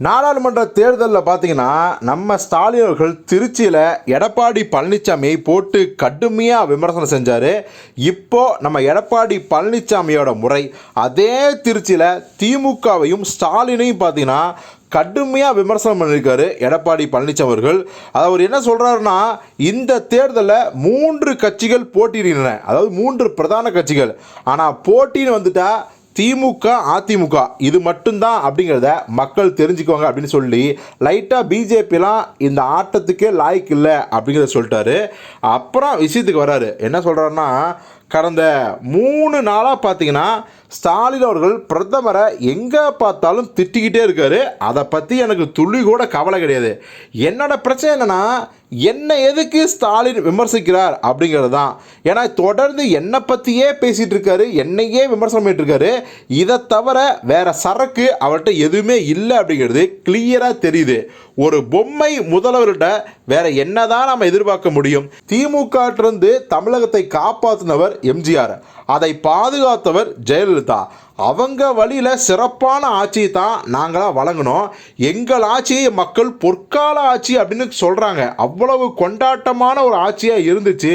நாடாளுமன்ற தேர்தலில் பார்த்தீங்கன்னா நம்ம ஸ்டாலின் அவர்கள் திருச்சியில் எடப்பாடி பழனிசாமியை போட்டு கடுமையாக விமர்சனம் செஞ்சார். இப்போது நம்ம எடப்பாடி பழனிசாமியோட முறை அதே திருச்சியில் திமுகவையும் ஸ்டாலினையும் பார்த்தீங்கன்னா கடுமையாக விமர்சனம் பண்ணியிருக்காரு எடப்பாடி பழனிசாமி அவர்கள். அது அவர் என்ன சொல்கிறாருன்னா இந்த தேர்தலில் மூன்று கட்சிகள் போட்டியிடுகின்றன. அதாவது மூன்று பிரதான கட்சிகள். ஆனால் போட்டின்னு வந்துட்டால் திமுக அதிமுக இது மட்டும்தான் அப்படிங்கிறத மக்கள் தெரிஞ்சுக்குவாங்க அப்படின்னு சொல்லி லைட்டாக பிஜேபிலாம் இந்த ஆட்டத்துக்கே லாய்க்கு இல்லை அப்படிங்கிறத சொல்லிட்டாரு. அப்புறம் விஷயத்துக்கு வராரு. என்ன சொல்கிறாருன்னா கடந்த மூணு நாளாக பார்த்தீங்கன்னா ஸ்டாலின் அவர்கள் பிரதமரை எங்கே பார்த்தாலும் திட்டிக்கிட்டே இருக்காரு. அதை பற்றி எனக்கு துளி கூட கவலை கிடையாது. என்னோட பிரச்சனை என்னென்னா என்ன எதுக்கு ஸ்டாலின் விமர்சிக்கிறார் அப்படிங்கிறது தான் ஏன்னா தொடர்ந்து என்னை பற்றியே பேசிகிட்டு இருக்காரு என்னையே விமர்சனம் பண்ணிட்டு இருக்காரு இதை தவிர வேறு சரக்கு அவர்கிட்ட எதுவுமே இல்லை அப்படிங்கிறது கிளியராக தெரியுது. ஒரு பொம்மை முதல்வர்கிட்ட வேற என்னதான் நம்ம எதிர்பார்க்க முடியும்? திமுகட்டிருந்து தமிழகத்தை காப்பாற்றினவர் எம்ஜிஆர். அதை பாதுகாத்தவர் ஜெயலலிதா. அவங்க வழியில் சிறப்பான ஆட்சியை தான் நாங்களாக வழங்கினோம். எங்கள் ஆட்சியை மக்கள் பொற்கால ஆட்சி அப்படின்னு சொல்கிறாங்க அவ்வளவு கொண்டாட்டமான ஒரு ஆட்சியாக இருந்துச்சு.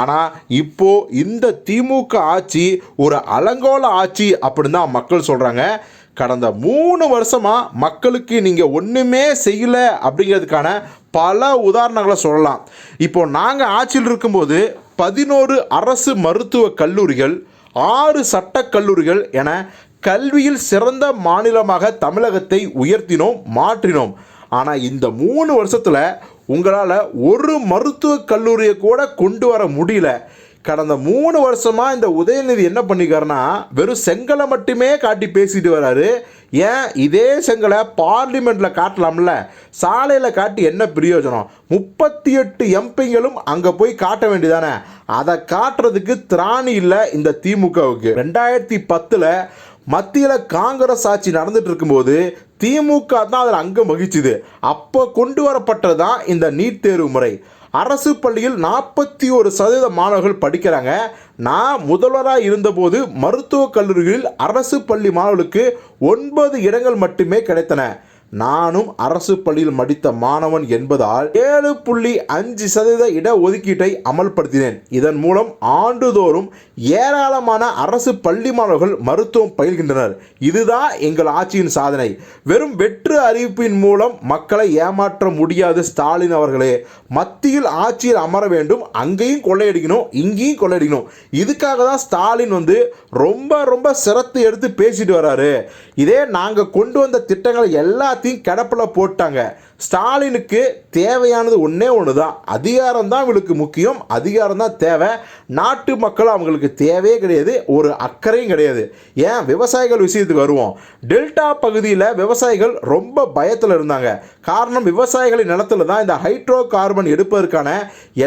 ஆனால் இப்போது இந்த திமுக ஆட்சி ஒரு அலங்கோல ஆட்சி அப்படின்னு தான் மக்கள் சொல்கிறாங்க கடந்த மூணு வருஷமாக மக்களுக்கு நீங்கள் ஒன்றுமே செய்யலை அப்படிங்கிறதுக்கான பல உதாரணங்களை சொல்லலாம். இப்போ நாங்கள் ஆட்சியில் இருக்கும்போது பதினோரு அரசு மருத்துவக் கல்லூரிகள் ஆறு சட்டக் கல்லூரிகள் என கல்வியில் சிறந்த மாநிலமாக தமிழகத்தை உயர்த்தினோம் மாற்றினோம். ஆனால் இந்த மூணு வருஷத்தில் உங்களால் ஒரு மருத்துவக் கல்லூரியை கூட கொண்டு வர முடியல. கடந்த மூணு வருஷமாக இந்த உதயநிதி என்ன பண்ணிக்காருன்னா வெறும் செங்கலை மட்டுமே காட்டி பேசிட்டு வராரு. ஏன்? இதே செங்கலை பார்லிமெண்ட்டில் காட்டலாம்ல. சாலையில் காட்டி என்ன பிரயோஜனம்? முப்பத்தி எட்டு எம்பிங்களும் அங்கே போய் காட்ட வேண்டியதானே? அதை காட்டுறதுக்கு திராணி இல்லை இந்த திமுகவுக்கு. ரெண்டாயிரத்தி பத்தில் மத்தியில் காங்கிரஸ் ஆட்சி நடந்துட்டு இருக்கும்போது திமுக தான் அதில் அங்கம் வகிச்சுது. அப்போ கொண்டு வரப்பட்டது தான் இந்த நீட் தேர்வு முறை. அரசு பள்ளியில் நாற்பத்தி ஒரு சதவீத மாணவர்கள் படிக்கிறாங்க. நான் முதல்வராக இருந்தபோது மருத்துவக் கல்லூரிகளில் அரசு பள்ளி மாணவர்களுக்கு ஒன்பது இடங்கள் மட்டுமே கிடைத்தன. நானும் அரசு பள்ளியில் படித்த மாணவன் என்பதால் ஏழு புள்ளி அஞ்சு சதவீத இட ஒதுக்கீட்டை அமல்படுத்தினேன். இதன் மூலம் ஆண்டுதோறும் ஏராளமான அரசு பள்ளி மாணவர்கள் மருத்துவம் பயில்கின்றனர். இதுதான் எங்கள் ஆட்சியின் சாதனை. வெறும் வெற்று அறிவிப்பின் மூலம் மக்களை ஏமாற்ற முடியாது ஸ்டாலின் அவர்களே. மத்தியில் ஆட்சியில் அமர வேண்டும். அங்கேயும் கொள்ளையடிக்கணும் இங்கேயும் கொள்ளையடிக்கணும். இதுக்காக தான் ஸ்டாலின் வந்து ரொம்ப ரொம்ப சிரத்து எடுத்து பேசிட்டு வராரு. இதே நாங்கள் கொண்டு வந்த திட்டங்களை எல்லாத்தையும் கிடப்பில் போட்டாங்க. ஸ்டாலினுக்கு தேவையானது ஒன்றே ஒன்று தான் அதிகாரம் தான் அவங்களுக்கு முக்கியம். அதிகாரம் தான் தேவை. நாட்டு மக்கள் அவங்களுக்கு தேவையே கிடையாது. ஒரு அக்கறையும் கிடையாது. ஏன்? விவசாயிகள் விஷயத்துக்கு வருவோம். டெல்டா பகுதியில் விவசாயிகள் ரொம்ப பயத்தில் இருந்தாங்க. காரணம் விவசாயிகளின் நிலத்துல தான் இந்த ஹைட்ரோ கார்பன் எடுப்பதற்கான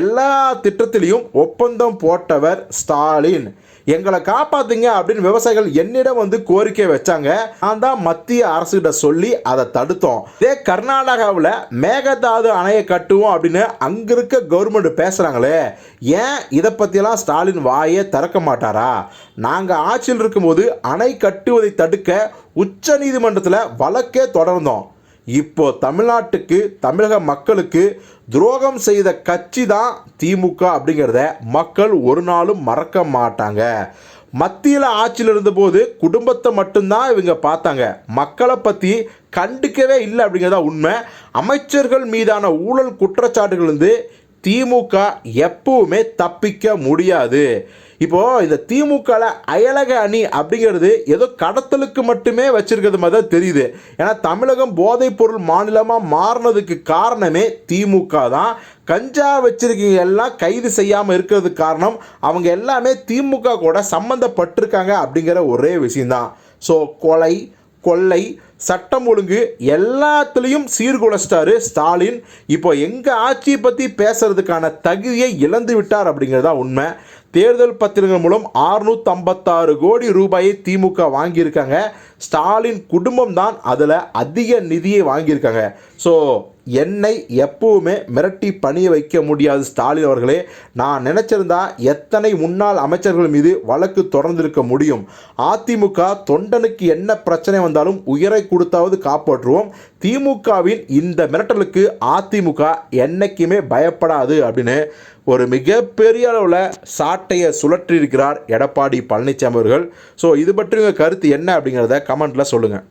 எல்லா திட்டத்திலையும் ஒப்பந்தம் போட்டவர் ஸ்டாலின். எங்களை காப்பாத்துங்க அப்படின்னு விவசாயிகள் என்னிடம் வந்து கோரிக்கை வச்சாங்க. நான் தான் மத்திய அரசுகிட்ட சொல்லி அதை தடுத்தோம். இதே கர்நாடகாவில் மேகதாது அணையை கட்டுவோம் அப்படின்னு அங்கே இருக்க கவர்மெண்ட் பேசுகிறாங்களே ஏன் இதை பற்றியெல்லாம் ஸ்டாலின் வாயே திறக்க மாட்டாரா? நாங்கள் ஆட்சியில் இருக்கும்போது அணை கட்டுவதை தடுக்க உச்ச நீதிமன்றத்தில் வழக்கே தொடர்ந்தோம். இப்போ தமிழ்நாட்டுக்கு தமிழக மக்களுக்கு துரோகம் செய்த கட்சி தான் திமுக அப்படிங்கிறத மக்கள் ஒரு நாளும் மறக்க மாட்டாங்க. மத்தியில் ஆட்சியில் இருந்தபோது குடும்பத்தை மட்டும்தான் இவங்க பார்த்தாங்க. மக்களை பற்றி கண்டுக்கவே இல்லை அப்படிங்கிறதா உண்மை. அமைச்சர்கள் மீதான ஊழல் குற்றச்சாட்டுகள் வந்து திமுக எப்பவுமே தப்பிக்க முடியாது. இப்போது இந்த திமுகவில் அயலக அணி அப்படிங்கிறது ஏதோ கடத்தலுக்கு மட்டுமே வச்சிருக்கிறது மாதிரி தான் தெரியுது. ஏன்னா தமிழகம் போதைப்பொருள் மாநிலமாக மாறினதுக்கு காரணமே திமுக தான். கஞ்சா வச்சிருக்கீங்க எல்லாம் கைது செய்யாமல் இருக்கிறதுக்கு காரணம் அவங்க எல்லாமே திமுக கூட சம்மந்தப்பட்டிருக்காங்க அப்படிங்கிற ஒரே விஷயந்தான் ஸோ கொலை கொள்ளை சட்டம் ஒழுங்கு எல்லாத்துலேயும் சீர்குலைச்சிட்டாரு ஸ்டாலின். இப்போ எங்கள் ஆட்சியை பற்றி பேசுறதுக்கான தகுதியை இழந்து விட்டார் அப்படிங்கிறது தான் உண்மை. தேர்தல் பத்திரங்கள் மூலம் 656 கோடி ரூபாயை திமுக வாங்கியிருக்காங்க. ஸ்டாலின் குடும்பம் தான் அதில் அதிக நிதியை வாங்கியிருக்காங்க. ஸோ என்னை எப்பவுமே மிரட்டி பணிய வைக்க முடியாது ஸ்டாலின் அவர்களே. நான் நினச்சிருந்தா எத்தனை முன்னாள் அமைச்சர்கள் மீது வழக்கு தொடர்ந்திருக்க முடியும். அதிமுக தொண்டனுக்கு என்ன பிரச்சனை வந்தாலும் உயிரை கொடுத்தாவது காப்பாற்றுவோம். திமுகவின் இந்த மிரட்டலுக்கு அதிமுக என்னைக்குமே பயப்படாது அப்படின்னு ஒரு மிகப்பெரிய அளவில் சாட்டையை சுழற்றியிருக்கிறார் எடப்பாடி பழனிசாமி அவர்கள். ஸோ இது பற்றி உங்கள் கருத்து என்ன அப்படிங்கிறத கமெண்ட்டில் சொல்லுங்கள்